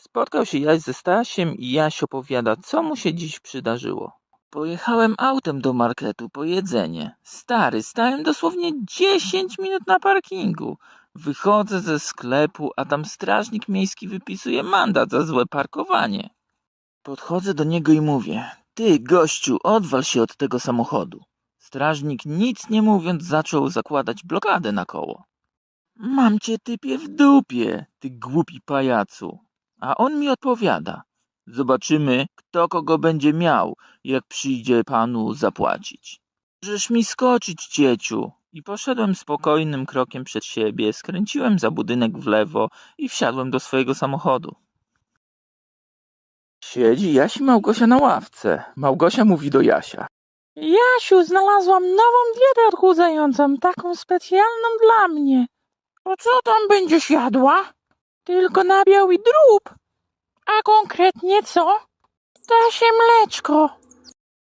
Spotkał się Jaś ze Stasiem i Jaś opowiada, co mu się dziś przydarzyło. Pojechałem autem do marketu po jedzenie. Stary, stałem dosłownie 10 minut na parkingu. Wychodzę ze sklepu, a tam strażnik miejski wypisuje mandat za złe parkowanie. Podchodzę do niego i mówię: Ty, gościu, odwal się od tego samochodu. Strażnik nic nie mówiąc zaczął zakładać blokadę na koło. Mam cię typie w dupie, ty głupi pajacu. A on mi odpowiada. Zobaczymy, kto kogo będzie miał, jak przyjdzie panu zapłacić. Możesz mi skoczyć, cieciu. I poszedłem spokojnym krokiem przed siebie, skręciłem za budynek w lewo i wsiadłem do swojego samochodu. Siedzi Jaś i Małgosia na ławce. Małgosia mówi do Jasia. Jasiu, znalazłam nową dietę odchudzającą, taką specjalną dla mnie. To co tam będziesz jadła? Tylko nabiał i drób. A konkretnie co? Stasie mleczko.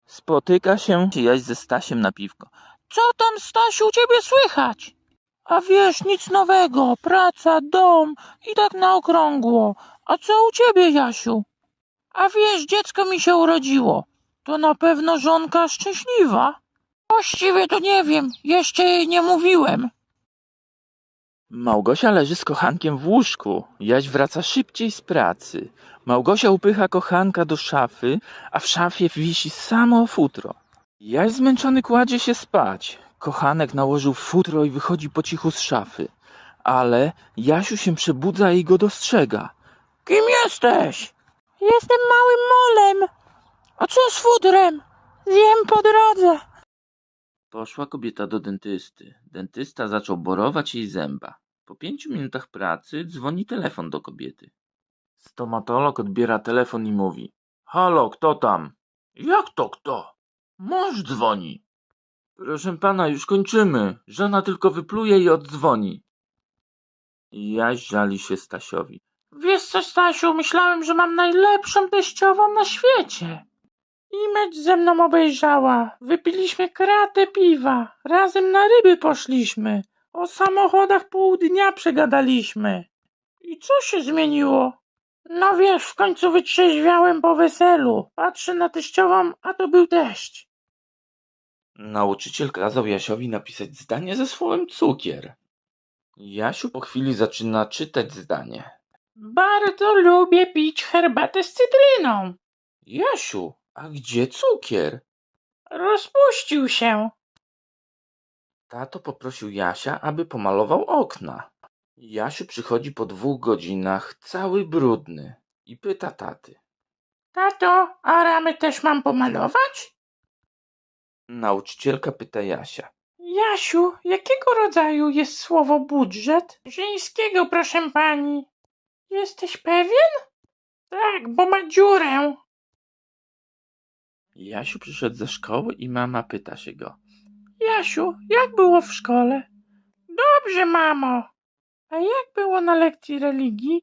Spotyka się Jaś ze Stasiem na piwko. Co tam, Stasiu, u ciebie słychać? A wiesz, nic nowego. Praca, dom i tak na okrągło. A co u ciebie, Jasiu? A wiesz, dziecko mi się urodziło. To na pewno żonka szczęśliwa. Właściwie to nie wiem, jeszcze jej nie mówiłem. Małgosia leży z kochankiem w łóżku. Jaś wraca szybciej z pracy. Małgosia upycha kochanka do szafy, a w szafie wisi samo futro. Jaś zmęczony kładzie się spać. Kochanek nałożył futro i wychodzi po cichu z szafy. Ale Jasiu się przebudza i go dostrzega. Kim jesteś? Jestem małym molem. A co z futrem? Zjem po drodze. Poszła kobieta do dentysty. Dentysta zaczął borować jej zęba. Po pięciu minutach pracy dzwoni telefon do kobiety. Stomatolog odbiera telefon i mówi: Halo, kto tam? Jak to kto? Mąż dzwoni. Proszę pana, już kończymy. Żona tylko wypluje i oddzwoni. Jaś żali się Stasiowi. Wiesz co, Stasiu, myślałem, że mam najlepszą teściową na świecie. I mecz ze mną obejrzała. Wypiliśmy kratę piwa. Razem na ryby poszliśmy. O samochodach pół dnia przegadaliśmy. I co się zmieniło? No wiesz, w końcu wytrzeźwiałem po weselu. Patrzę na teściową, a to był teść. Nauczyciel kazał Jasiowi napisać zdanie ze słowem cukier. Jasiu po chwili zaczyna czytać zdanie. Bardzo lubię pić herbatę z cytryną. Jasiu, a gdzie cukier? Rozpuścił się. Tato poprosił Jasia, aby pomalował okna. Jasiu przychodzi po dwóch godzinach, cały brudny, i pyta taty. Tato, a ramy też mam pomalować? Nauczycielka pyta Jasia. Jasiu, jakiego rodzaju jest słowo budżet? Żeńskiego, proszę pani. Jesteś pewien? Tak, bo ma dziurę. Jasiu przyszedł ze szkoły i mama pyta się go. Jasiu, jak było w szkole? Dobrze, mamo. A jak było na lekcji religii?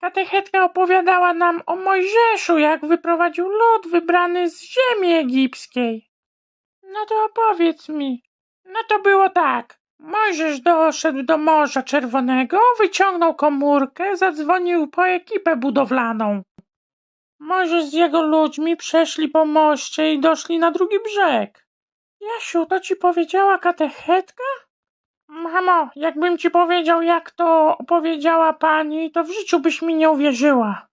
Katechetka opowiadała nam o Mojżeszu, jak wyprowadził lud wybrany z ziemi egipskiej. No to opowiedz mi. No to było tak. Mojżesz doszedł do Morza Czerwonego, wyciągnął komórkę, zadzwonił po ekipę budowlaną. Mojżesz z jego ludźmi przeszli po moście i doszli na drugi brzeg. Jasiu, to ci powiedziała katechetka? Mamo, jakbym ci powiedział, jak to opowiedziała pani, to w życiu byś mi nie uwierzyła.